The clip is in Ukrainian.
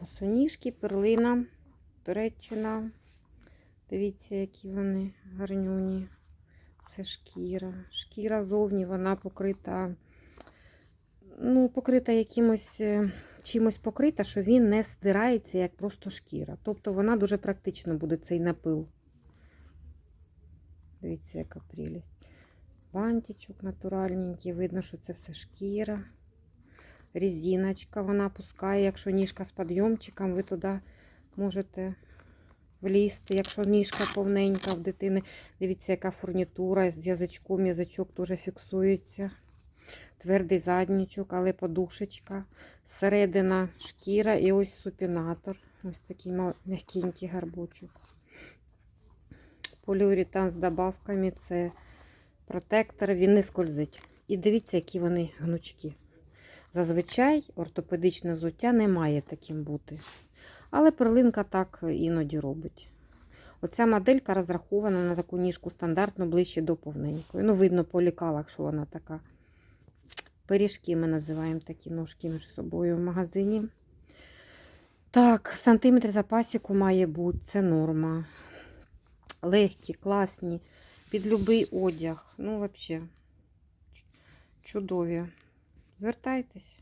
Босоніжки, перлина, Туреччина. Дивіться, які вони гарнюні. Це шкіра. Шкіра зовні, вона покрита, ну, покрита якимось е, чимось покрита, що він не здирається, як просто шкіра. Тобто вона дуже практично буде цей напил. Дивіться, яка прелість. Бантичок натуральненький, видно, що це все шкіра. Резиночка вона пускає, якщо ніжка з підйомчиком, ви туди можете влізти. Якщо ніжка повненька в дитини, дивіться, яка фурнітура з язичком, язичок теж фіксується. Твердий заднічок, але подушечка. Середина шкіра і ось супінатор. Ось такий м'якенький гарбочок. Поліуретан з добавками це протектор, він не скользить. І дивіться, які вони гнучкі. Зазвичай ортопедичне взуття не має таким бути. Але перлинка так іноді робить. Оця моделька розрахована на таку ніжку стандартно ближче до повненької. Ну, видно по лікалах, що вона така. Пиріжки ми називаємо такі ножки між собою в магазині. Так, сантиметр запасіку має бути, це норма. Легкі, класні, під любий одяг. Ну, взагалі, чудові. Звертайтесь.